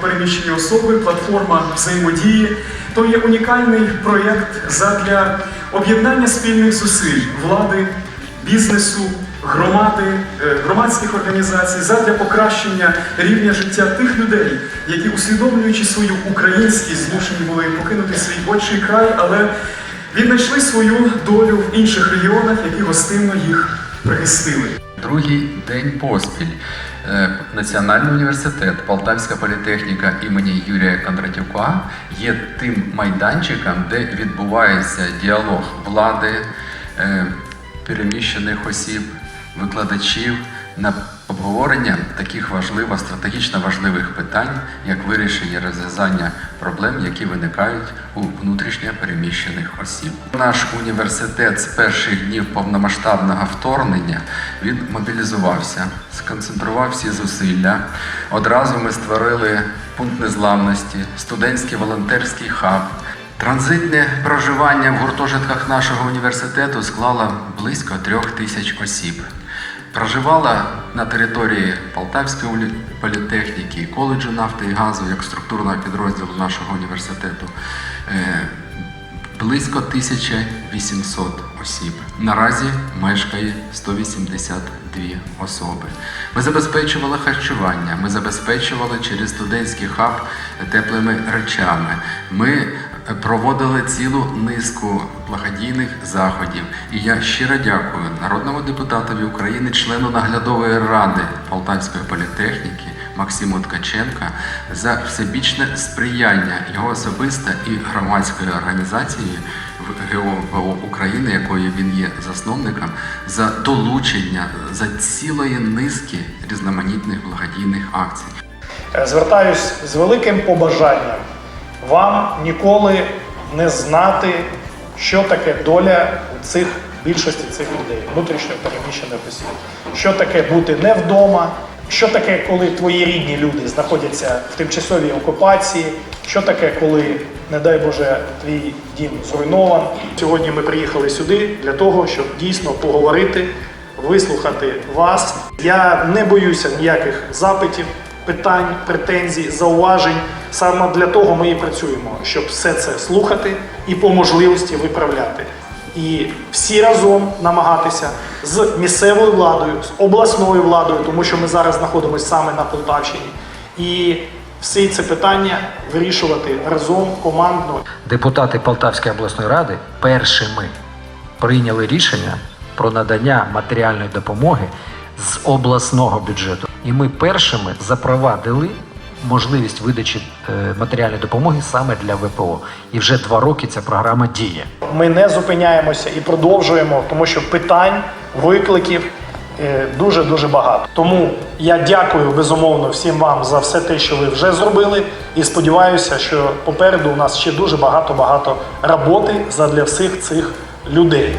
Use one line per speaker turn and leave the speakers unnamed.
переміщені особи, платформа взаємодії. То є унікальний проєкт задля об'єднання спільних зусиль влади, бізнесу, громади, е, громадських організацій задля покращення рівня життя тих людей, які, усвідомлюючи свою українськість, змушені були покинути свій отчий край, але віднайшли свою долю в інших регіонах, які гостинно їх прихистили.
Другий день поспіль. Е, Національний університет Полтавська політехніка імені Юрія Кондратюка є тим майданчиком, де відбувається діалог влади, е, переміщених осіб, викладачів на обговорення таких важливих, стратегічно важливих питань, як вирішення розв'язання проблем, які виникають у внутрішньо переміщених осіб. Наш університет з перших днів повномасштабного вторгнення він мобілізувався, сконцентрував всі зусилля. Одразу ми створили пункт незламності, студентський волонтерський хаб. Транзитне проживання в гуртожитках нашого університету склало близько трьох тисяч осіб. Проживала на території Полтавської політехніки, коледжу нафти і газу як структурного підрозділу нашого університету е, близько 1800 осіб. Наразі мешкає 182 особи. Ми забезпечували харчування, ми забезпечували через студентський хаб теплими речами. Ми проводили цілу низку благодійних заходів. І я щиро дякую народному депутатові України, члену наглядової ради Полтавської політехніки Максиму Ткаченка за всебічне сприяння його особисто і громадської організації в ГО України, якої він є засновником, за долучення за цілої низки різноманітних благодійних акцій.
Звертаюсь з великим побажанням вам ніколи не знати, що таке доля цих більшості цих людей, внутрішньо переміщених осіб. Що таке бути не вдома, що таке, коли твої рідні люди знаходяться в тимчасовій окупації, що таке, коли, не дай Боже, твій дім зруйнован. Сьогодні ми приїхали сюди для того, щоб дійсно поговорити, вислухати вас. Я не боюся ніяких запитів питань, претензій, зауважень. Саме для того ми і працюємо, щоб все це слухати і по можливості виправляти. І всі разом намагатися з місцевою владою, з обласною владою, тому що ми зараз знаходимося саме на Полтавщині, і всі ці питання вирішувати разом командно.
Депутати Полтавської обласної ради першими прийняли рішення про надання матеріальної допомоги з обласного бюджету. І ми першими запровадили можливість видачі е, матеріальної допомоги саме для ВПО. І вже два роки ця програма діє.
Ми не зупиняємося і продовжуємо, тому що питань, викликів дуже дуже багато. Тому я дякую безумовно всім вам за все те, що ви вже зробили, і сподіваюся, що попереду у нас ще дуже багато багато роботи задля всіх цих людей.